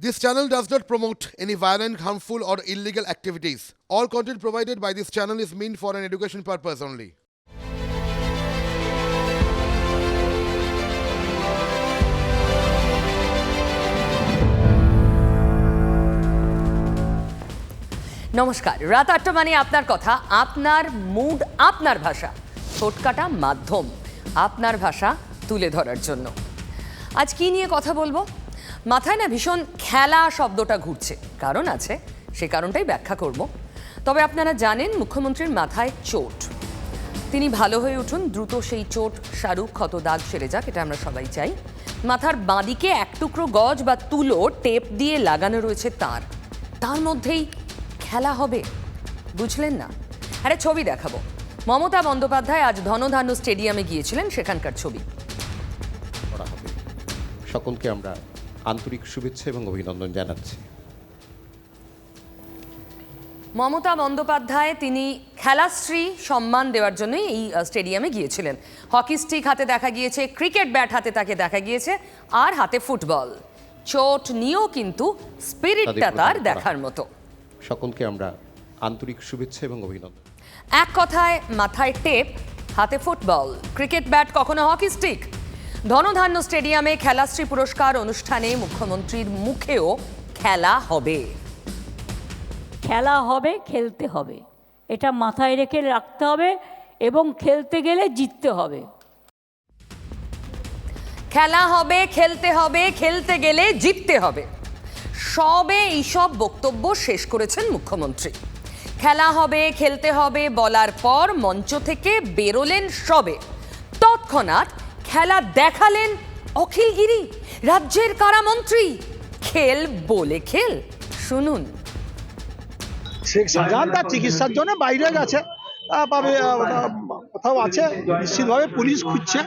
This channel does not promote any violent, harmful, or illegal activities. All content provided by this channel is meant for an education purpose only. নমস্কার রাত আটটা মানে আপনার কথা আপনার mood আপনার ভাষা ছোটকাটা মাধ্যম আপনার ভাষা তুলে ধরার জন্য আজ কি নিয়ে কথা বলব মাথায় না ভীষণ খেলা শব্দটা ঘুরছে। কারণ আছে, সে কারণটাই ব্যাখ্যা করব। তবে আপনারা জানেন মুখ্যমন্ত্রীর মাথায় চোট। তিনি ভালো হয়ে উঠুন, দ্রুত সেই চোট শাহরুখ ক্ষত দাগ সেরে যাক, এটা আমরা সবাই চাই। মাথার বাঁদিকে এক টুকরো গজ বা তুলো টেপ দিয়ে লাগানো রয়েছে তার। তার মধ্যেই খেলা হবে, বুঝলেন না? আরে ছবি দেখাবো। মমতা বন্দ্যোপাধ্যায় আজ ধনধান্য স্টেডিয়ামে গিয়েছিলেন, সেখানকার ছবি। সকলকে আমরা আন্তরিক শুভেচ্ছা এবং অভিনন্দন জানাচ্ছি। মমতা বন্দ্যোপাধ্যায় তিনি খেলাশ্রী সম্মান দেওয়ার জন্যই এই স্টেডিয়ামে গিয়েছিলেন। হকি স্টিক হাতে দেখা গিয়েছে ক্রিকেট ব্যাট হাতে তাকে দেখা গিয়েছে আর হাতে ফুটবল। চোট নিয়েও কিন্তু স্পিরিটটা তার দেখার মতো। সকলকে আমরা আন্তরিক শুভেচ্ছা এবং অভিনন্দন। এক কথায় মাথায় টেপ হাতে ফুটবল। ক্রিকেট ব্যাট কখনো হকি স্টিক ধনধান্য স্টেডিয়ামে খেলাশ্রী পুরস্কার অনুষ্ঠানে মুখ্যমন্ত্রীর মুখেও খেলা হবে। খেলা হবে খেলতে হবে। এটা মাথায় রেখে রাখতে হবে এবং খেলতে গেলে জিততে হবে। খেলা হবে খেলতে হবে খেলতে গেলে জিততে হবে। সবে এইসব বক্তব্য শেষ করেছেন মুখ্যমন্ত্রী। খেলা হবে খেলতে হবে বলার পর মঞ্চ থেকে বেরোলেন সবে। তৎক্ষণাৎ খেলা দেখালেন অখিলগিরি রাজ্যের কারামন্ত্রী। খেল বলে খেল শুনুন। শেখ শাহজাহান তার চিকিৎসার জন্য বাইরে গেছে। পাবে কোথাও আছে নিশ্চিতভাবে পুলিশ খুঁজছে।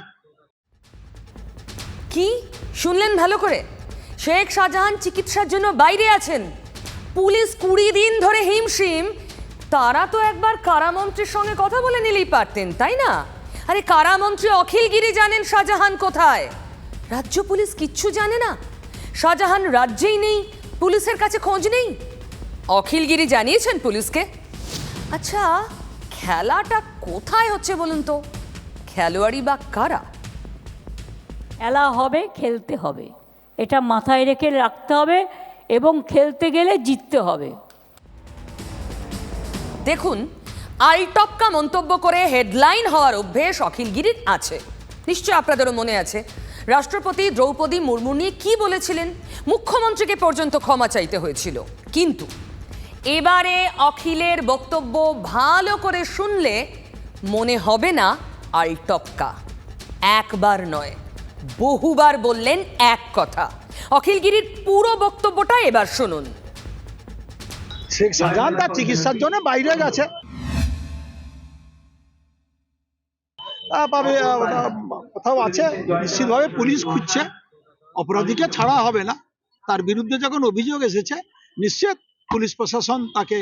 কি? শুনলেন ভালো করে? শেখ শাহজাহান চিকিৎসার জন্য বাইরে আছেন। পুলিশ কুড়ি দিন ধরে হিমশিম। তারা তো একবার কারামন্ত্রীর সঙ্গে কথা বলে নিলেই পারতেন তাই না? আরে কারামন্ত্রী অখিলগিরি জানেন শাহজাহান কোথায়? রাজ্য পুলিশ কিচ্ছু জানে না। শাহজাহান রাজ্যেই নেই পুলিশের কাছে খোঁজ নেই। অখিলগিরি জানিয়েছেন পুলিশকে। আচ্ছা খেলাটা কোথায় হচ্ছে বলুন তো? খেলোয়াড়ি বা কারা? খেলা হবে খেলতে হবে। এটা মাথায় রেখে রাখতে হবে এবং খেলতে গেলে জিততে হবে। দেখুন আলটপকা মন্তব্য করে হেডলাইন হওয়ার অভ্যেস অখিলগিরির আছে। নিশ্চয় আপনাদেরও মনে আছে। রাষ্ট্রপতি দ্রৌপদী মুর্মু নিয়ে কি বলেছিলেন? মুখ্যমন্ত্রীকে পর্যন্ত ক্ষমা চাইতে হয়েছিল। কিন্তু এবারে অখিলের বক্তব্য ভালো করে শুনলে মনে হবে না আলটপকা একবার নয়, বহুবার বললেন এক কথা। অখিলগিরির পুরো বক্তব্যটা এবার শুনুন। শেখ তার চিকিৎসার জন্য বাইরে গেছে। পাবে কোথাও আছে নিশ্চিতভাবে পুলিশ খুঁজছে। অপরাধীকে ছাড়া হবে না। তার বিরুদ্ধে যখন অভিযোগ এসেছে নিশ্চিত পুলিশ প্রশাসন তাকে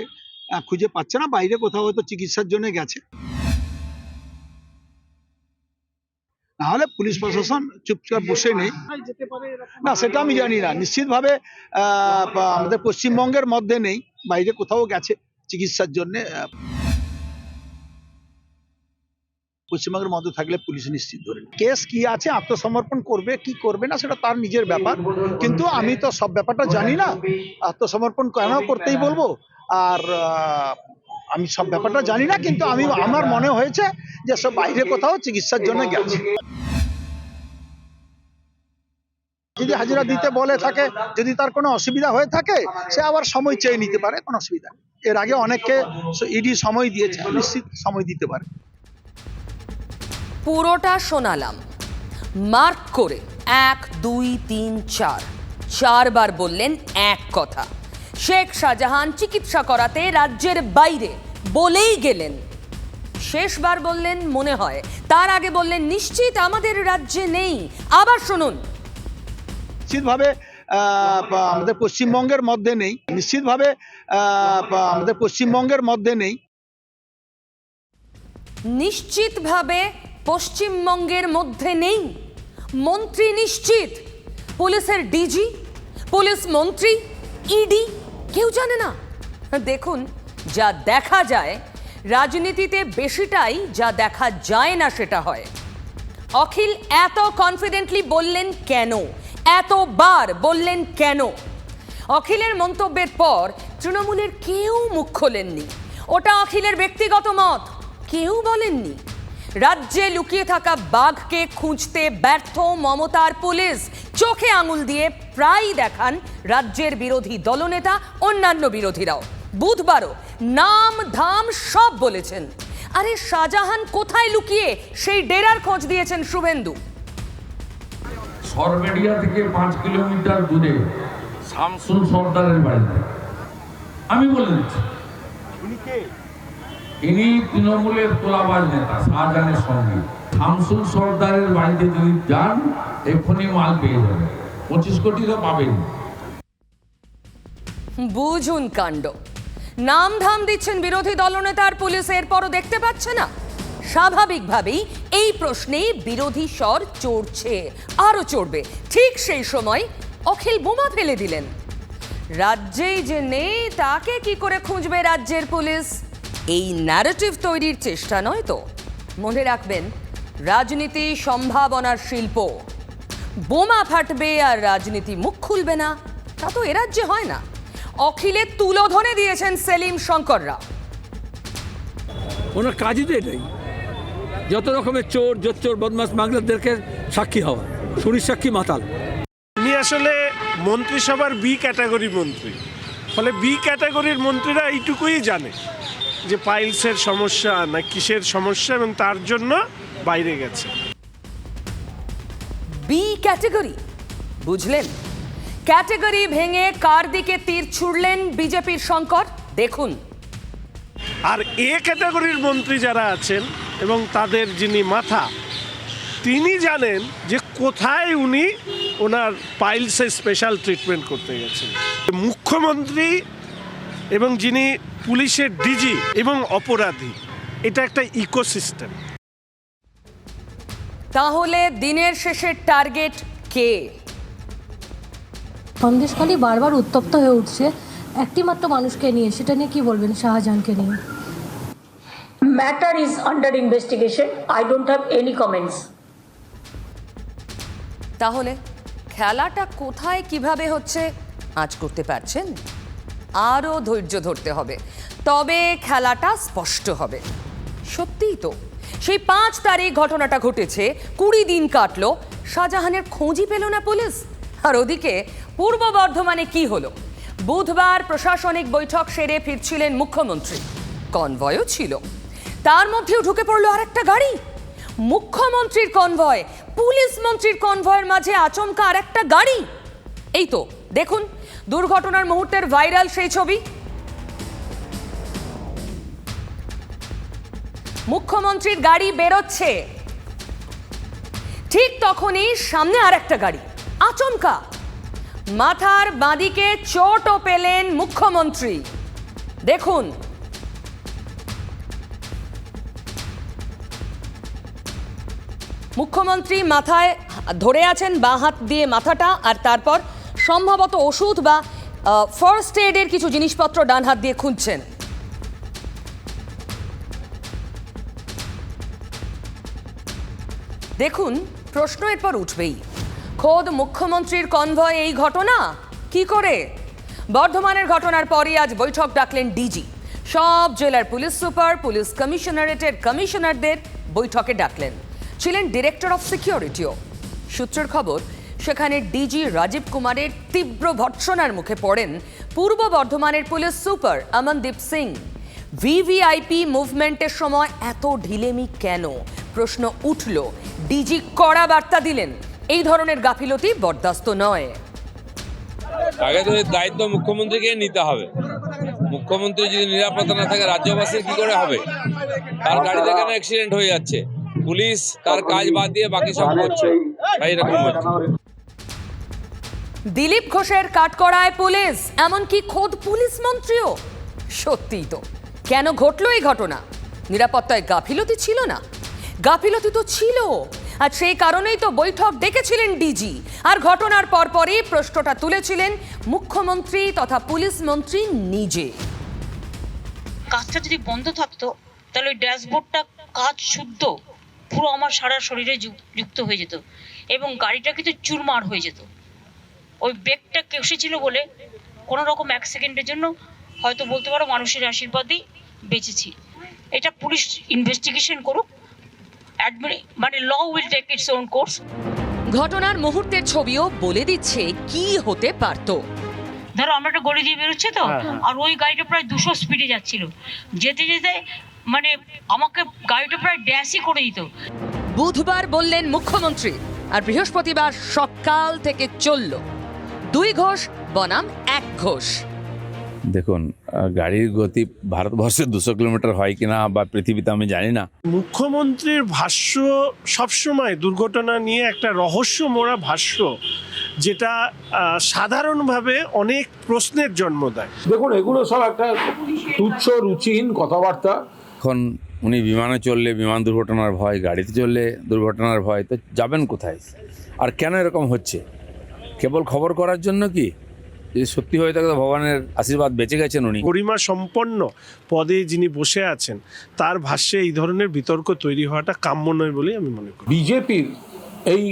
খুঁজে পাচ্ছে না। বাইরে কোথাও হয়তো চিকিৎসার জন্য গেছে। নাহলে পুলিশ প্রশাসন চুপচাপ বসে নেই। না সেটা আমি জানি না। নিশ্চিতভাবে আহ, আমাদের পশ্চিমবঙ্গের মধ্যে নেই। বাইরে কোথাও গেছে চিকিৎসার জন্য পশ্চিমবঙ্গের মধ্যে থাকলে পুলিশ নিশ্চিত ধরে কেস কি আছে, আত্মসমর্পণ করবে, কি করবে না, সেটা তার নিজের ব্যাপার। কিন্তু আমি তো সব ব্যাপারটা জানি না। আত্মসমর্পণ কেন করতেই বলব? আর আমি সব ব্যাপারটা জানি না, কিন্তু আমি, আমার মনে হয়েছে যে সব বাইরে কোথাও চিকিৎসার জন্য গেছে। যদি হাজিরা দিতে বলে থাকে, যদি তার কোনো অসুবিধা হয়ে থাকে, সে আবার সময় চেয়ে নিতে পারে, কোনো অসুবিধা এর আগে অনেককে ইডি সময় দিয়েছে, নিশ্চিত সময় দিতে পারে। পুরোটা শোনালাম। মার্ক করে এক দুই তিন চার। চারবার বললেন এক কথা। শেখ শাহজাহান চিকিৎসা করাতে রাজ্যের বাইরে বলেই গেলেন। শেষবার বললেন মনে হয়। তার আগে বললেন নিশ্চিত আমাদের রাজ্যে নেই। আবার শুনুন। নিশ্চিতভাবে আমাদের পশ্চিমবঙ্গের মধ্যে নেই। নিশ্চিতভাবে আহ, আমাদের পশ্চিমবঙ্গের মধ্যে নেই। নিশ্চিতভাবে পশ্চিমবঙ্গের মধ্যে নেই। মন্ত্রী নিশ্চিত। পুলিশের ডিজি পুলিশ মন্ত্রী ইডি কেউ জানে না। দেখুন, যা দেখা যায়, রাজনীতিতে বেশিটাই যা দেখা যায় না সেটা হয়। অখিল এত কনফিডেন্টলি বললেন কেন? এতবার বললেন কেন? অখিলের মন্তব্যের পর তৃণমূলের কেউ মুখ খোলেননি। ওটা অখিলের ব্যক্তিগত মত, কেউ বলেননি। রাজ্যে লুকিয়ে থাকা বাঘকে খুঁজতে ব্যর্থ মমতার পুলিশ। চোখে আঙুল দিয়ে প্রায় দেখান রাজ্যের বিরোধী দলনেতা, অন্যান্য বিরোধীরাও। বুধবারও নাম ধাম সব বলেছেন। আরে শাহজাহান কোথায় লুকিয়ে? সেই ডেরার খোঁজ দিয়েছেন শুভেন্দু। থেকে পাঁচ কিলোমিটার দূরে শামসুল সর্দারের বাড়িতে। আমি বলে দিচ্ছি ইনি তৃণমূলের তোলাবাজ নেতা, শাহজাহানের সঙ্গে। শামসুল সর্দারের বাড়িতে যদি যান, এক্ষুনি মাল পেয়ে যাবেন। পঁচিশ কোটি তো পাবেন। বুঝুন কাণ্ড। নাম ধাম দিচ্ছেন বিরোধী দলনেতার পুলিশ, এরপরও দেখতে পাচ্ছে না। স্বাভাবিকভাবেই এই প্রশ্নে বিরোধী স্বর চড়ছে, আরও চড়বে। ঠিক সেই সময় অখিল বোমা ফেলে দিলেন। রাজ্যেই যে নেই, তাকে কি করে খুঁজবে রাজ্যের পুলিশ? এই ন্যারেটিভ তৈরির চেষ্টা নয় তো? মনে রাখবেন রাজনীতি সম্ভাবনার শিল্প। বোমা ফাটবে আর রাজনীতি মুখ খুলবে না তা তো এ রাজ্যে হয় না। অখিলের তুলোধনে দিয়েছেন সেলিম শঙ্কররা। ওনার কাজই তো এটাই। যত রকমের চোর চোর বদমাস মাগলাদেরকে সাক্ষী হওয়া। শুনি সাক্ষী মাতাল। উনি আসলে মন্ত্রিসভার বি ক্যাটাগরি মন্ত্রী। ফলে বি ক্যাটাগরির মন্ত্রীরা এইটুকুই জানে। যে পাইলসের সমস্যা না কিসের সমস্যা এবং তার জন্য বাইরে গেছে। বি ক্যাটাগরি বুঝলেন? ক্যাটাগরি ভেঙে কার দিকে তীর ছুড়লেন বিজেপির শঙ্কর? দেখুন। আর এ ক্যাটাগরির মন্ত্রী যারা আছেন এবং তাদের যিনি মাথা তিনি জানেন যে কোথায় উনি ওনার পাইলসের স্পেশাল ট্রিটমেন্ট করতে গেছেন। মুখ্যমন্ত্রী এবং যিনি পুলিশের ডিজি এবং অপরাধী। এটা একটা ইকোসিস্টেম। তাহলে দিনের শেষের টার্গেট কে? সন্দেশখালী বারবার উত্তপ্ত হয়ে উঠছে একটি মাত্র মানুষকে নিয়ে। সেটা নিয়ে কি বলবেন শাহজাহানকে নিয়ে? Matter is under investigation I don't have any comments তাহলে খেলাটা কোথায় কীভাবে হচ্ছে আজ করতে পারছেন আরও ধৈর্য ধরতে হবে। তবে খেলাটা স্পষ্ট হবে। সত্যিই তো, সেই পাঁচ তারিখ ঘটনাটা ঘটেছে, কুড়ি দিন কাটলো। শাহজাহানের খোঁজই পেল না পুলিশ। আর ওদিকে, পূর্ব বর্ধমানে কি হলো? বুধবার প্রশাসনিক বৈঠক সেরে ফিরছিলেন মুখ্যমন্ত্রী। কনভয়ও ছিল। তার মধ্যেও ঢুকে পড়ল আরেকটা গাড়ি। মুখ্যমন্ত্রীর কনভয়, পুলিশ মন্ত্রীর কনভয়ের মাঝে আচমকা আর একটা গাড়ি। এই তো, দেখুন দুর্ঘটনার মুহূর্তের ভাইরাল সেই ছবি। মুখ্যমন্ত্রীর গাড়ি বেরোচ্ছে। ঠিক তখনই সামনে আর একটা গাড়ি। আচমকা। মাথার বাঁদিকে চোটও পেলেন মুখ্যমন্ত্রী। দেখুন। মুখ্যমন্ত্রী মাথায় ধরে আছেন, বাঁ হাত দিয়ে মাথাটা, আর তারপর সম্ভবত ওষুধ বা ফার্স্ট এডের কিছু জিনিসপত্র ডান হাত দিয়ে খুঁজছেন। দেখুন, প্রশ্ন এরপর উঠবেই। খোদ মুখ্যমন্ত্রীর কনভয় এই ঘটনা? কি করে? বর্ধমানের ঘটনার পরই আজ বৈঠক ডাকলেন ডিজি সব জেলার পুলিশ সুপার, পুলিশ কমিশনারেটের কমিশনারদের বৈঠকে ডাকলেন। ছিলেন ডিরেক্টর অফ সিকিউরিটিও। সূত্রের খবর সেখানে ডিজি রাজীব কুমারের তীব্র ভর্ৎসনার মুখে পড়েন পূর্ব বর্ধমানের police super Amandeep Singh. VVIP মুভমেন্টের সময় এত ঢিলেমি কেন? প্রশ্ন উঠল। ডিজি কড়া বার্তা দিলেন, এই ধরনের গাফিলতি বরদাস্ত নয়। আগে তো দায়িত্ব মুখ্যমন্ত্রীকে নিতে হবে। মুখ্যমন্ত্রী যদি নিরাপত্তা না থাকে, রাজ্যবাসীর কি করে হবে? তার গাড়িতে কেন অ্যাক্সিডেন্ট হয়ে যাচ্ছে? পুলিশ তার কাজ বাদ দিয়ে বাকি সব করছে। দিলীপ ঘোষের কাঠকড়ায় পুলিশ, এমনকি খোদ পুলিশ মন্ত্রীও। সত্যিই তো। কেন ঘটলো এই ঘটনা? নিরাপত্তায় গাফিলতি ছিল না? গাফিলতি তো ছিল আর সেই কারণেই তো বৈঠক ডেকেছিলেন ডিজি। আর ঘটনার পরপরই প্রশ্নটা তুলেছিলেন মুখ্যমন্ত্রী তথা পুলিশ মন্ত্রী নিজে। কাজটা যদি বন্ধ থাকতো, তাহলে ওই ড্যাশবোর্ডটা কাজ শুদ্ধ, পুরো আমার সারা শরীরে যুক্ত হয়ে যেত। এবং গাড়িটা কিন্তু চুরমার হয়ে যেত। ওই ব্রেকটা কেসেছিল বলে কোনো রকম এক সেকেন্ডের জন্য হয়তো বলতে পারো মানুষের আশীর্বাদেই বেঁচেছি। এটা পুলিশ ইনভেস্টিগেশন করুক। অ্যাডমি- মানে law will take its own course ঘটনার মুহূর্তের ছবিও বলে দিচ্ছে কি হতে পারতো। ধরো আমরা একটা গলি দিয়ে বেরোচ্ছে তো আর ওই গাড়িটা প্রায় দুশো স্পিডে যাচ্ছিল। যেতে যেতে মানে আমাকে গাড়িটা প্রায় ড্যাশই করে দিত। বুধবার বললেন মুখ্যমন্ত্রী আর বৃহস্পতিবার সকাল থেকে চলল। দুই ঘোষ বনাম এক ঘোষ। দেখুন গাড়ির গতি ভারতবর্ষে দুশো কিলোমিটার হয় কিনা বা পৃথিবীতে আমি জানি না। মুখ্যমন্ত্রীর ভাষ্য সবসময় দুর্ঘটনা নিয়ে একটা রহস্য মোড়া ভাষ্য যেটা সাধারণভাবে অনেক প্রশ্নের জন্ম দেয়। দেখুন এগুলো সব একটা তুচ্ছ রুচিহীন কথাবার্তা। এখন উনি বিমানে চললে বিমান দুর্ঘটনার ভয় গাড়িতে চললে দুর্ঘটনার ভয় তো যাবেন কোথায়? আর কেন এরকম হচ্ছে? কেবল খবর করার জন্য কি? যদি সত্যি হয়ে থাকে তো ভগবানের আশীর্বাদ বেঁচে গেছেন উনি। গরিমা সম্পন্ন পদে যিনি বসে আছেন তার ভাষ্যে এই ধরনের বিতর্ক তৈরি হওয়াটা কাম্য নয় বলেই আমি মনে করি। বিজেপির এই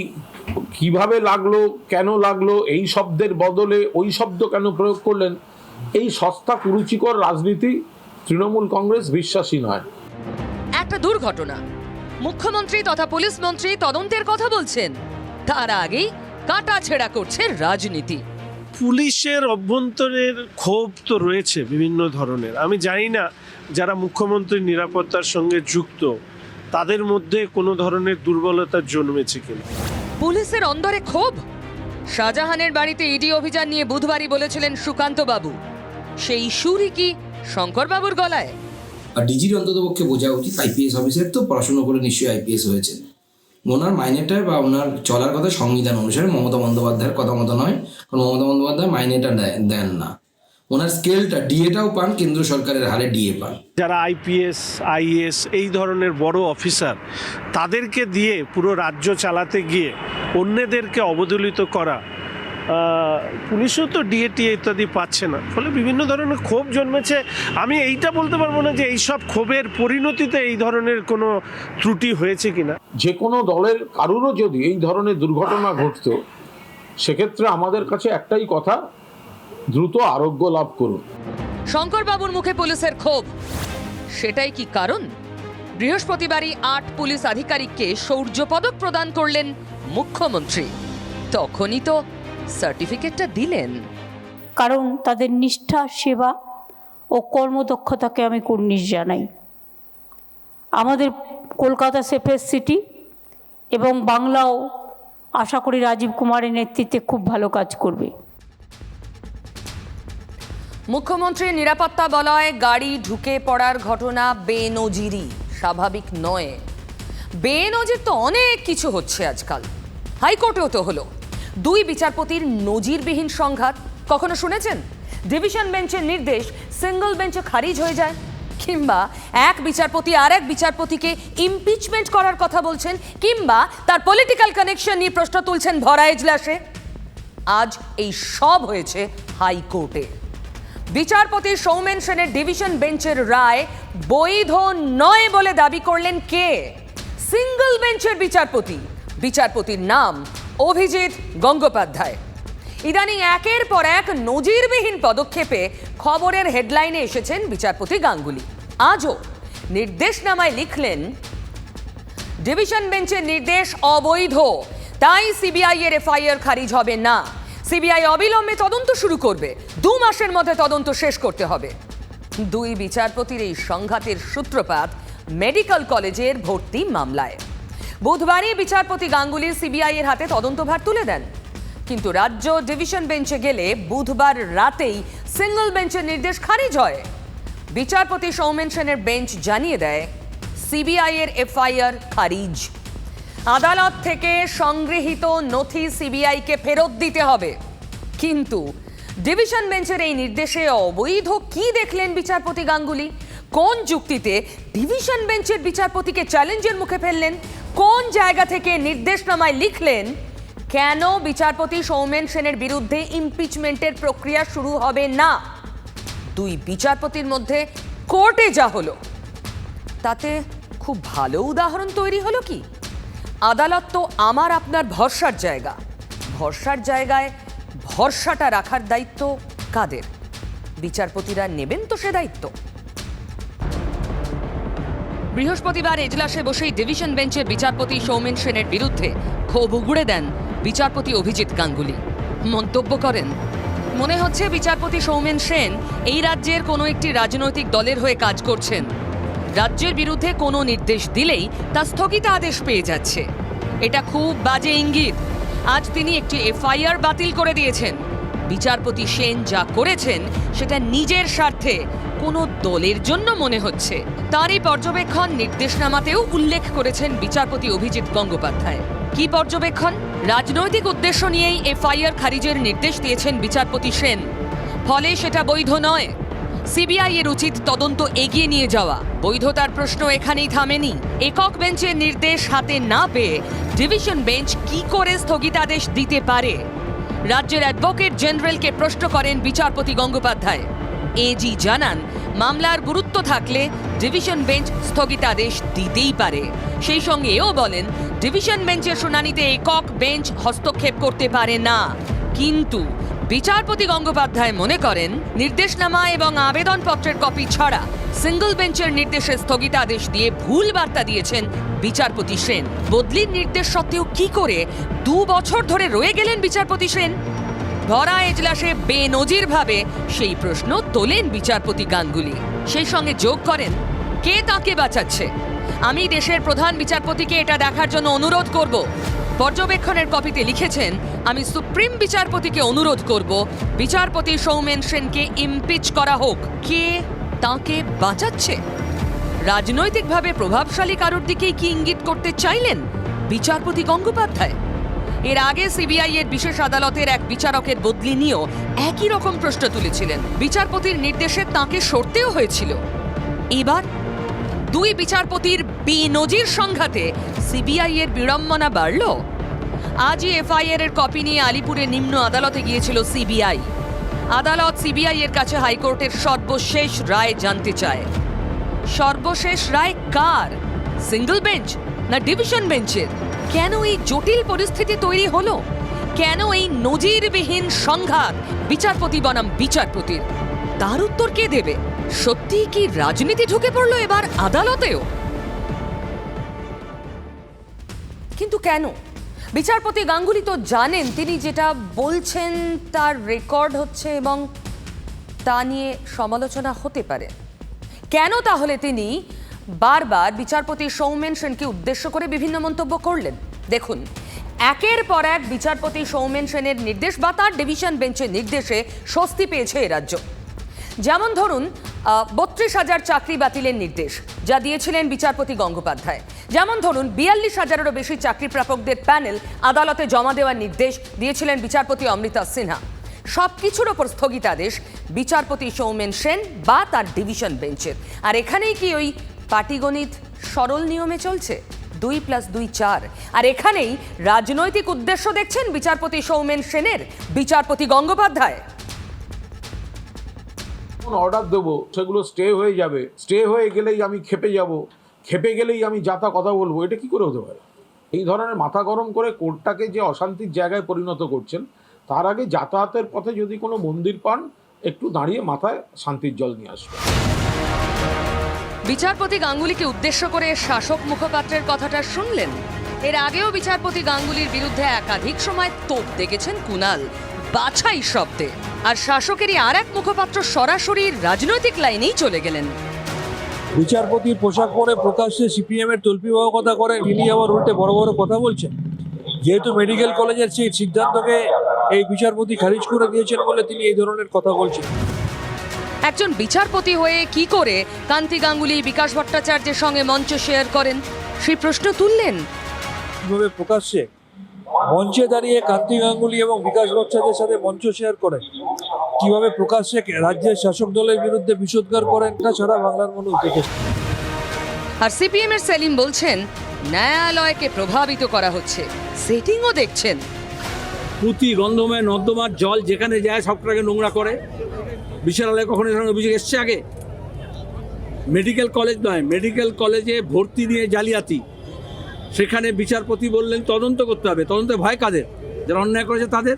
কীভাবে লাগল কেন লাগল এই শব্দের বদলে ওই শব্দ কেন প্রয়োগ করলেন এই সস্তা কুরুচিকর রাজনীতি তৃণমূল কংগ্রেস বিশ্বাসী নয়। একটা দুর্ঘটনা। মুখ্যমন্ত্রী তথা পুলিশ মন্ত্রী তদন্তের কথা বলছেন। তার আগেই কাটা ছেঁড়া করছে রাজনীতি। পুলিশের অভ্যন্তরের ক্ষোভ তো রয়েছে বিভিন্ন ধরনের। আমি জানি না যারা মুখ্যমন্ত্রীর নিরাপত্তার সঙ্গে যুক্ত তাদের মধ্যে কোনো ধরনের দুর্বলতা জন্মেছে কিনা। পুলিশের অন্দরে ক্ষোভ? শাহজাহানের বাড়িতে ইডি অভিযান নিয়ে বুধবারই বলেছিলেন সুকান্ত বাবু। সেই সুরই কি শঙ্কর বাবুর গলায়? আর ডিজির অন্ততপক্ষে বোঝা উচিত আইপিএস অফিসার তো পড়াশুনো করে নিশ্চয়ই আইপিএস হয়েছে ওনার মাইনেটা বা ওনার চলার কথা সংবিধান অনুসারে মমতা বন্দ্যোপাধ্যায়ের কথা মতো নয়, কারণ মমতা বন্দ্যোপাধ্যায় মাইনেটা দেন না। ওনার স্কেলটা, ডিএটাও পান, কেন্দ্র সরকারের হারে ডিএ পান। যারা আইপিএস আইএস এই ধরনের বড় অফিসার, তাদেরকে দিয়ে পুরো রাজ্য চালাতে গিয়ে অন্যদেরকে অবদলিত করা পুলিশও তো ডিএটি ইত্যাদি পাচ্ছে না। ফলে বিভিন্ন ধরনের ক্ষোভ জন্মেছে। আমি এইটা বলতে পারব না যে এইসব ক্ষোভের পরিণতিতে এই ধরনের কোনো ত্রুটি হয়েছে কিনা। যে কোনো দলের কারুরও যদি এই ধরনের দুর্ঘটনা ঘটতো সেক্ষেত্রে আমাদের কাছে একটাই কথা দ্রুত আরোগ্য লাভ করুন। শঙ্কর বাবুর মুখে পুলিশের ক্ষোভ। সেটাই কি কারণ? বৃহস্পতিবারই আট পুলিশ আধিকারিককে শৌর্য পদক প্রদান করলেন মুখ্যমন্ত্রী। তখনই তো সার্টিফিকেটটা দিলেন। কারণ তাদের নিষ্ঠা সেবা ও কর্মদক্ষতাকে আমি কুর্নিশ জানাই। আমাদের কলকাতা সেফেস্ট সিটি এবং বাংলাও আশা করি রাজীব কুমারের নেতৃত্বে খুব ভালো কাজ করবে। মুখ্যমন্ত্রীর নিরাপত্তা বলয় গাড়ি ঢুকে পড়ার ঘটনা বেনজিরি স্বাভাবিক নয়। বেনজির তো অনেক কিছু হচ্ছে আজকাল। হাইকোর্টেও তো হলো। দুই বিচারপতির নজিরবিহীন সংঘাত। কখনো শুনেছেন? ডিভিশন বেঞ্চের নির্দেশ সিঙ্গল বেঞ্চে খারিজ হয়ে যায়। কিংবা এক বিচারপতি আর এক বিচারপতিকে ইমপিচমেন্ট করার কথা বলছেন, কিংবা তার পলিটিক্যাল কানেকশন নিয়ে প্রশ্ন তুলছেন ভরা এজলাসে। আজ এই সব হয়েছে হাইকোর্টে। বিচারপতি সৌমেন সেনের ডিভিশন বেঞ্চের রায় বৈধ নয় বলে দাবি করলেন কে? সিঙ্গল বেঞ্চের বিচারপতি। বিচারপতির নাম অভিজিৎ গঙ্গোপাধ্যায়। ইদানিং একের পর এক নজিরবিহীন পদক্ষেপে খবরের হেডলাইনে এসেছেন বিচারপতি গাঙ্গুলি। আজও নির্দেশনামায় লিখলেন, ডিভিশন বেঞ্চের নির্দেশ অবৈধ, তাই সিবিআই এর এফআইআর খারিজ হবে না। সিবিআই অবিলম্বে তদন্ত শুরু করবে, দু মাসের মধ্যে তদন্ত শেষ করতে হবে। দুই বিচারপতির এই সংঘাতের সূত্রপাত মেডিকেল কলেজের ভর্তি মামলায়। বুধবারই বিচারপতি গাঙ্গুলি সিবিআই এর হাতে তদন্তভার তুলে দেন। কিন্তু রাজ্য ডিভিশন বেঞ্চে গেলে বুধবার রাতেই সিঙ্গল বেঞ্চের নির্দেশ খারিজ হয়। বিচারপতি সৌমেন সেনের বেঞ্চ জানিয়ে দেয়, সিবিআই এর এফআইআর খারিজ। আদালত থেকে সংগৃহীত নথি সিবিআইকে ফেরত দিতে হবে। কিন্তু ডিভিশন বেঞ্চের এই নির্দেশে অবৈধ কি দেখলেন বিচারপতি গাঙ্গুলি? কোন যুক্তিতে ডিভিশন বেঞ্চের বিচারপতিকে চ্যালেঞ্জের মুখে ফেললেন? কোন জায়গা থেকে নির্দেশনামায় লিখলেন, কেন বিচারপতি সৌমেন সেনের বিরুদ্ধে ইমপিচমেন্টের প্রক্রিয়া শুরু হবে না? দুই বিচারপতির মধ্যে কোর্টে যা হলো, তাতে খুব ভালো উদাহরণ তৈরি হলো কি? আদালত তো আমার আপনার ভরসার জায়গা। ভরসার জায়গায় ভরসাটা রাখার দায়িত্ব কাদের? বিচারপতিরা নেবেন তো সে দায়িত্ব। বৃহস্পতিবার এজলাসে বসেই ডিভিশন বেঞ্চের বিচারপতি সৌমেন সেনের বিরুদ্ধে ক্ষোভ উগড়ে দেন বিচারপতি অভিজিৎ গাঙ্গুলি। মন্তব্য করেন, মনে হচ্ছে বিচারপতি সৌমেন সেন এই রাজ্যের কোনো একটি রাজনৈতিক দলের হয়ে কাজ করছেন। রাজ্যের বিরুদ্ধে কোনো নির্দেশ দিলেই তা স্থগিত আদেশ পেয়ে যাচ্ছে। এটা খুব বাজে ইঙ্গিত। আজ তিনি একটি এফআইআর বাতিল করে দিয়েছেন। বিচারপতি সেন যা করেছেন সেটা নিজের স্বার্থে কোনো দলের জন্য মনে হচ্ছে। তারই পর্যবেক্ষণ নির্দেশনামাতেও উল্লেখ করেছেন বিচারপতি অভিজিৎ গঙ্গোপাধ্যায়। কি পর্যবেক্ষণ? রাজনৈতিক উদ্দেশ্য নিয়েই এফআইআর খারিজের নির্দেশ দিয়েছেন বিচারপতি সেন। ফলে সেটা বৈধ নয়। সিবিআই এর উচিত তদন্ত এগিয়ে নিয়ে যাওয়া। বৈধতার প্রশ্ন এখানেই থামেনি। একক বেঞ্চের নির্দেশ হাতে না পেয়ে ডিভিশন বেঞ্চ কি করে স্থগিতাদেশ দিতে পারে? রাজ্যের অ্যাডভোকেট জেনারেলকে প্রশ্ন করেন বিচারপতি গঙ্গোপাধ্যায়। এজি জানান মামলার গুরুত্ব থাকলে ডিভিশন বেঞ্চ স্থগিতাদেশ দিতেই পারে। সেই সঙ্গে এও বলেন, ডিভিশন বেঞ্চের শুনানিতে একক বেঞ্চ হস্তক্ষেপ করতে পারে না। কিন্তু বিচারপতি গঙ্গোপাধ্যায় মনে করেন, নির্দেশনামা এবং আবেদনপত্রের কপি ছাড়া সিঙ্গল বেঞ্চের নির্দেশে স্থগিতাদেশ দিয়ে ভুল বার্তা দিয়েছেন বিচারপতি সেন। বদলির নির্দেশ সত্ত্বেও কি করে দু বছর ধরে রয়ে গেলেন বিচারপতি সেন? ভরা এজলাসে বেনজিরভাবে সেই প্রশ্ন তোলেন বিচারপতি গাঙ্গুলি। সেই সঙ্গে যোগ করেন, কে তাকে বাঁচাচ্ছে? আমি দেশের প্রধান বিচারপতিকে এটা দেখার জন্য অনুরোধ করব। পর্যবেক্ষণের কপিতে লিখেছেন, আমি সুপ্রিম বিচারপতিকে অনুরোধ করব, বিচারপতি সৌমেন সেনকে ইমপিচ করা হোক। কে তাকে বাঁচাচ্ছে? রাজনৈতিকভাবে প্রভাবশালী কারোর দিকেই কি ইঙ্গিত করতে চাইলেন? বিচারপতি গঙ্গোপাধ্যায়। এর আগে সিবিআই এর বিশেষ আদালতের এক বিচারকের বদলি নিয়েও একই রকম প্রশ্ন তুলেছিলেন। বিচারপতির নির্দেশে তাকে সরতেও হয়েছিল। এবার দুই বিচারপতির বেনজির সংঘাতে সিবিআই এর বিড়ম্বনা বাড়ল। আজই এফআইআর এর কপি নিয়ে আলিপুরে নিম্ন আদালতে গিয়েছিল সিবিআই। আদালত সিবিআই এর কাছে হাইকোর্টের সর্বশেষ রায় জানতে চায়। সর্বশেষ রায় কার? সিঙ্গল বেঞ্চ না ডিভিশন বেঞ্চের? কেন এই জটিল পরিস্থিতি তৈরি হলো? কেন এই নজিরবিহীন সংঘাত? বিচারপতি বনাম বিচারপতির। তার উত্তর কে দেবে? সত্যিই কি রাজনীতি ঢুকে পড়ল এবার আদালতেও? কিন্তু কেন? বিচারপতি গাঙ্গুলি তো জানেন, তিনি যেটা বলছেন তার রেকর্ড হচ্ছে এবং তা নিয়ে সমালোচনা হতে পারে। কেন তাহলে তিনি বারবার বিচারপতি সৌমেন সেনকে উদ্দেশ্য করে বিভিন্ন মন্তব্য করলেন। দেখুন, একের পর এক বিচারপতি সৌমেন সেনের নির্দেশ বা তার ডিভিশন বেঞ্চের নির্দেশে স্বস্তি পেয়েছে এ রাজ্য। যেমন ধরুন বত্রিশ হাজার চাকরি বাতিলের নির্দেশ যা দিয়েছিলেন বিচারপতি গঙ্গোপাধ্যায়। যেমন ধরুন, বিয়াল্লিশ হাজারেরও বেশি চাকরি প্রাপকদের প্যানেল আদালতে জমা দেওয়ার নির্দেশ দিয়েছিলেন বিচারপতি অমৃতা সিনহা। সব কিছুর ওপর স্থগিতাদেশ বিচারপতি সৌমেন সেন বা তার ডিভিশন বেঞ্চের। আর এখানেই কি ওই পাটিগণিত সরল নিয়মে চলছে। দুই প্লাস দুই চার। আর এখানেই রাজনৈতিক উদ্দেশ্য দেখছেন বিচারপতি সৌমেন সেনের। বিচারপতি গঙ্গোপাধ্যায়। অর্ডার দেবো? সেগুলো স্টে হয়ে যাবে। স্টে হয়ে গেলেই আমি খেপে যাব। খেপে গেলেই আমি যাতা কথা বলব, এটা কি করে হতে পারে? এই ধরনের মাথা গরম করে কোর্টটাকে যে অশান্তির জায়গায় পরিণত করছেন, তার আগে যাতায়াতের পথে যদি কোনো মন্দির পান, একটু দাঁড়িয়ে মাথায় শান্তির জল নিয়ে আসবে বিচারপতি গাঙ্গুলিকে উদ্দেশ্য করে শাসক মুখপাত্রের কথাটা শুনলেন। এর আগেও বিচারপতি গাঙ্গুলির বিরুদ্ধে একাধিক সময় তোপ দেখেছেন কুনাল। বাছাই শব্দে। আর শাসকেরই আর এক মুখপাত্র সরাসরি রাজনৈতিক লাইনেই চলে গেলেন। বিচারপতির পোশাক পরে প্রকাশ্যে সিপিএম এর তল্পি কথা করে তিনি আবার উল্টে বড় বড় কথা বলছেন। যেহেতু মেডিকেল কলেজের সেই সিদ্ধান্তকে এই বিচারপতি খারিজ করে দিয়েছেন বলে তিনি এই ধরনের কথা বলছেন। একজন বিচারপতি হয়ে কি করে কান্তি গাঙ্গুলি বিকাশ ভট্টাচার্যের সঙ্গে মঞ্চ শেয়ার করেন? সেই প্রশ্ন তুললেন। কীভাবে প্রকাশ্যে মঞ্চে দাঁড়িয়ে কান্তি গাঙ্গুলি এবং বিকাশ ভট্টাচার্যের সাথে মঞ্চ শেয়ার করেন? কীভাবে প্রকাশ্যে রাজ্যের শাসক দলের বিরুদ্ধে বিষোদ্গার করেন? তা ছাড়া বাংলার মানুষ দেখেছে আর সিপিএম এর সেলিম বলছেন ন্যায়ালয়কে প্রভাবিত করা হচ্ছে। সেটিংও দেখছেন। পুঁতি গন্ধময় নর্দমার জল যেখানে যায় সবটাকে নোংরা করে। বিচারালয়ে কখনো এখানে অভিযোগ এসছে আগে? মেডিকেল কলেজ নয়, মেডিকেল কলেজে ভর্তি নিয়ে জালিয়াতি। সেখানে বিচারপতি বললেন, তদন্ত করতে হবে। তদন্তে ভয় কাদের? যারা অন্যায় করেছে তাদের।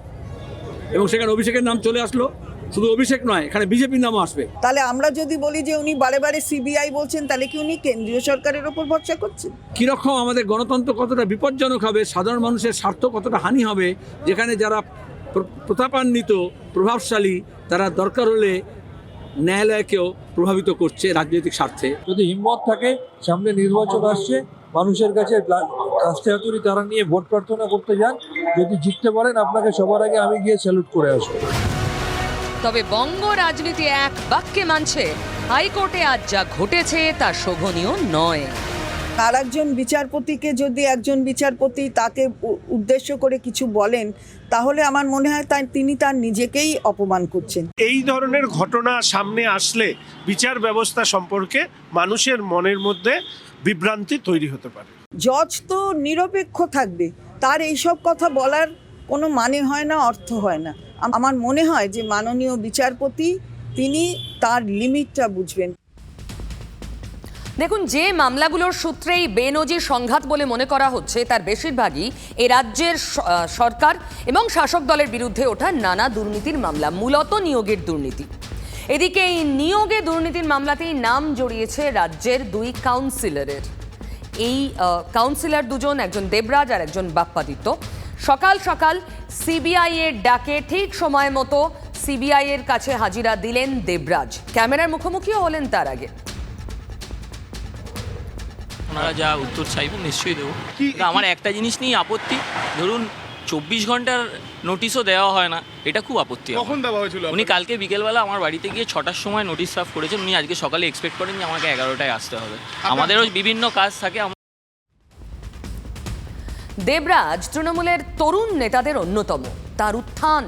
এবং সেখানে অভিষেকের নাম চলে আসলো। শুধু অভিষেক নয় এখানে বিজেপির নামও আসবে। তাহলে আমরা যদি বলি যে উনি বারে বারে সিবিআই বলছেন তাহলে কি উনি কেন্দ্রীয় সরকারের ওপর ভরসা করছেন? কীরকম আমাদের গণতন্ত্র কতটা বিপজ্জনক হবে সাধারণ মানুষের স্বার্থ কতটা হানি হবে যেখানে যারা প্রতাপান্বিত প্রভাবশালী তারা দরকার হলে ন্যায়ালয়কেও প্রভাবিত করছে রাজনৈতিক স্বার্থে। যদি হিম্মত থাকে সামনে নির্বাচন আসছে মানুষের কাছে কাস্তে হাতুড়ি তারা নিয়ে ভোট প্রার্থনা করতে যান। যদি জিততে পারেন আপনাকে সবার আগে আমি গিয়ে স্যালুট করে আসব। তবে বঙ্গ রাজনীতি এক বাক্যে মানছে হাইকোর্টে আজ যা ঘটেছে তা শোভনীয় নয়। আর একজন বিচারপতিকে যদি একজন বিচারপতি তাকে উদ্দেশ্য করে কিছু বলেন তাহলে আমার মনে হয় তাই তিনি তার নিজেকেই অপমান করছেন। এই ধরনের ঘটনা সামনে আসলে বিচার ব্যবস্থা সম্পর্কে মানুষের মনের মধ্যে বিভ্রান্তি তৈরি হতে পারে। জজ তো নিরপেক্ষ থাকবে তার এইসব কথা বলার কোনো মানে হয় না, অর্থ হয় না। আমার মনে হয় যে মাননীয় বিচারপতি, তিনি তার লিমিটটা বুঝবেন। দেখুন, যে মামলাগুলোর সূত্রেই বেনজির সংঘাত বলে মনে করা হচ্ছে, তার বেশিরভাগই এ রাজ্যের সরকার এবং শাসক দলের বিরুদ্ধে ওঠা নানা দুর্নীতির মামলা, মূলত নিয়োগের দুর্নীতি। এদিকে এই নিয়োগে দুর্নীতির মামলাতেই নাম জড়িয়েছে রাজ্যের দুই কাউন্সিলরের। এই কাউন্সিলর দুজন, একজন দেবরাজ আর একজন বাপ্পাদিত্য। সকাল সকাল সিবিআই এর ডাকে ঠিক সময় মতো সিবিআই এর কাছে হাজিরা দিলেন দেবরাজ। ক্যামেরার মুখোমুখিও হলেন তার আগে। ওনারা যা উত্তর চাইবেন নিশ্চয়ই দেবো। আমার একটা জিনিস নিয়ে আপত্তি। ধরুন চব্বিশ ঘণ্টার নোটিশও দেওয়া হয় না এটা খুব আপত্তি কখন দেওয়া হয়েছিল উনি কালকে বিকেলবেলা আমার বাড়িতে গিয়ে ছটার সময় নোটিশ সার্ভ করেছেন। উনি আজকে সকালে এক্সপেক্ট করেন যে আমাকে এগারোটায় আসতে হবে। আমাদেরও বিভিন্ন কাজ থাকে দেবরাজ তৃণমূলের তরুণ নেতাদের অন্যতম। তার উত্থান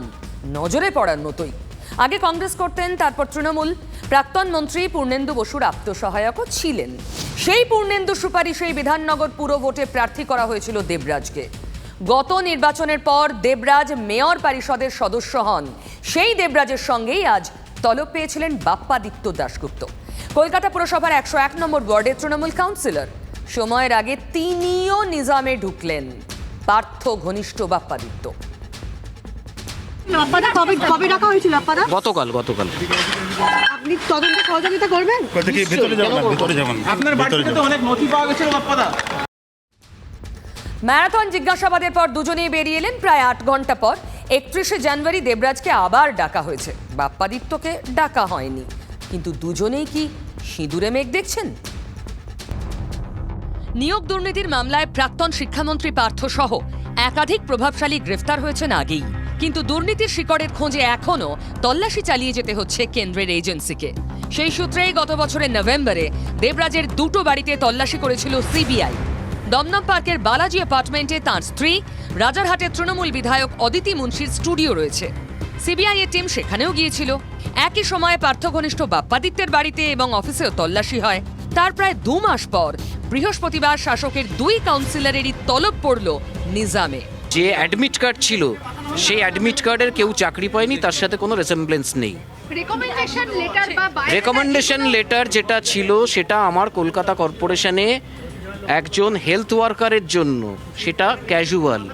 নজরে পড়ার মতোই। আগে কংগ্রেস করতেন, তারপর তৃণমূল। প্রাক্তন মন্ত্রী পূর্ণেন্দু বসুর আত্মসহায়কও ছিলেন। সেই পূর্ণেন্দু সুপারিশেই বিধাননগর পুর ভোটে প্রার্থী করা হয়েছিল দেবরাজকে। গত নির্বাচনের পর দেবরাজ মেয়র পরিষদের সদস্য হন। সেই দেবরাজের সঙ্গেই আজ তলব পেয়েছিলেন বাপ্পাদিত্য দাশগুপ্ত। কলকাতা পুরসভার একশো এক নম্বর ওয়ার্ডের তৃণমূল কাউন্সিলর। সময়ের আগে তিনিও নিজামে ঢুকলেন। পার্থ ঘনিষ্ঠ বাপ্পাদিত্য। আপাদা কবে কবে ডাকা হয়েছিল আপাদা গতকাল গতকাল। আপনি তদন্ত সহযোগিতা করবেন? আপনার বাড়িতে অনেক নথি পাওয়া গেছিল বাপ্পাদা ম্যারাথন জিজ্ঞাসাবাদের পর দুজনেই বেরিয়ে এলেন প্রায় আট ঘণ্টা পর। একত্রিশে জানুয়ারি দেবরাজকে আবার ডাকা হয়েছে। বাপ্পাদিত্যকে ডাকা হয়নি। কিন্তু দুজনেই কি সিঁদুরে মেঘ দেখছেন? নিয়োগ দুর্নীতির মামলায় প্রাক্তন শিক্ষামন্ত্রী পার্থ সহ একাধিক প্রভাবশালী গ্রেফতার হয়েছেন আগেই। কিন্তু দুর্নীতির শিকড়ের খোঁজে এখনও তল্লাশি চালিয়ে যেতে হচ্ছে কেন্দ্রের এজেন্সিকে। সেই সূত্রেই গত বছরের নভেম্বরে দেবরাজের দুটো বাড়িতে তল্লাশি করেছিল সিবিআই। দমদম পার্কের বালাজি অ্যাপার্টমেন্টে তাঁর স্ত্রী রাজারহাটের তৃণমূল বিধায়ক অদিতি মুন্সির স্টুডিও রয়েছে। সিবিআই এর টিম সেখানেও গিয়েছিল। একই সময়ে পার্থঘনিষ্ঠ বাপ্পাদিত্যের বাড়িতে এবং অফিসেও তল্লাশি হয়। তার প্রায় দু মাস পর বৃহস্পতিবার শাসকের দুই কাউন্সিলরেরই তলব পড়ল নিজামে। যে অ্যাডমিট কার্ড ছিল সেই অ্যাডমিট কার্ডের কেউ চাকরি পায়নি তার সাথে কোনো রেসেম্বলেন্স নেই। রেকমেন্ডেশন লেটার রেকমেন্ডেশন লেটার যেটা ছিল সেটা আমার কলকাতা কর্পোরেশনে একজন হেলথ ওয়ার্কারের জন্য, সেটা ক্যাজুয়াল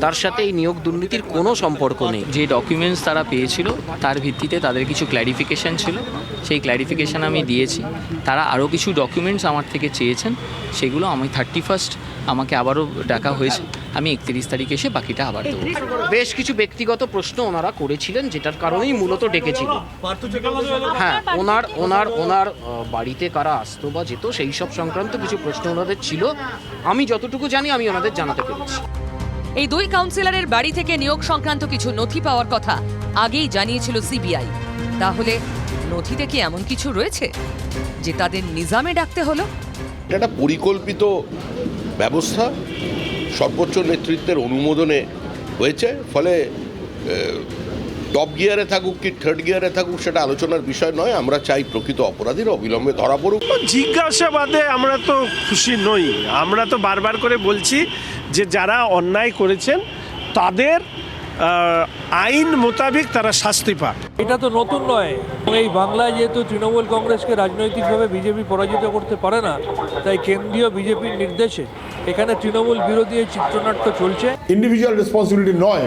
তার সাথে এই নিয়োগ দুর্নীতির কোনো সম্পর্ক নেই। যে ডকুমেন্টস তারা পেয়েছিল, তার ভিত্তিতে তাদের কিছু ক্ল্যারিফিকেশান ছিল। সেই ক্ল্যারিফিকেশান আমি দিয়েছি। তারা আরও কিছু ডকুমেন্টস আমার থেকে চেয়েছেন, সেগুলো আমি থার্টি ফার্স্ট আমাকে আবারও ডাকা হয়েছে। আমি একত্রিশ তারিখে এসে বাকিটা আবার দেবো। বেশ কিছু ব্যক্তিগত প্রশ্ন ওনারা করেছিলেন যেটার কারণেই মূলত ডেকেছিল। হ্যাঁ ওনার ওনার ওনার বাড়িতে কারা আসতো বা যেত সেই সব সংক্রান্ত কিছু প্রশ্ন ওনাদের ছিল। আমি যতটুকু জানি আমি ওনাদের জানাতে পেরেছি। এই দুই কাউন্সিলরের বাড়ি থেকে নিয়োগ সংক্রান্ত কিছু নথি পাওয়ার কথা আগেই জানিয়েছিল সিবিআই। তাহলে নথিতে কি এমন কিছু রয়েছে যে তাদের নিজামে ডাকতে হলো? এটা একটা পরিকল্পিত ব্যবস্থা সর্বোচ্চ নেতৃত্বের অনুমোদনে হয়েছে, ফলে টপ গিয়ারে থাকুক কি থার্ড গিয়ারে থাকুক সেটা আলোচনার বিষয় নয়, আমরা চাই প্রকৃত অপরাধীর অবিলম্বে ধরা পড়ুক। জিজ্ঞাসাবাদে আমরা তো খুশি নই। আমরা তো বারবার করে বলছি যে যারা অন্যায় করেছেন, তাদের আইন মোতাবেক তারা শাস্তি পাক এটা তো নতুন নয়। এই বাংলায় যেহেতু তৃণমূল কংগ্রেসকে রাজনৈতিকভাবে বিজেপি পরাজিত করতে পারে না তাই কেন্দ্রীয় বিজেপির নির্দেশে এখানে তৃণমূল বিরোধী এই চিত্রনাট্য চলছে। ইন্ডিভিজুয়াল রেসপন্সিবিলিটি নয়।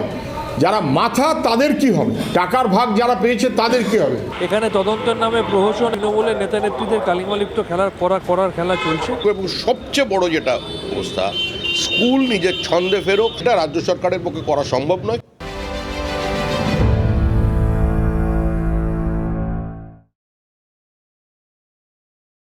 যারা মাথা তাদের কি হবে? টাকার ভাগ যারা পেয়েছে তাদের কি হবে? এখানে তদন্তের নামে প্রহসন তৃণমূলের নেতা নেত্রীদের কালিমালিপ্ত খেলার করা করার খেলা চলছে। এবং সবচেয়ে বড় যেটা অবস্থা স্কুল নিজের ছন্দে ফেরোক সেটা রাজ্য সরকারের পক্ষে করা সম্ভব নয়।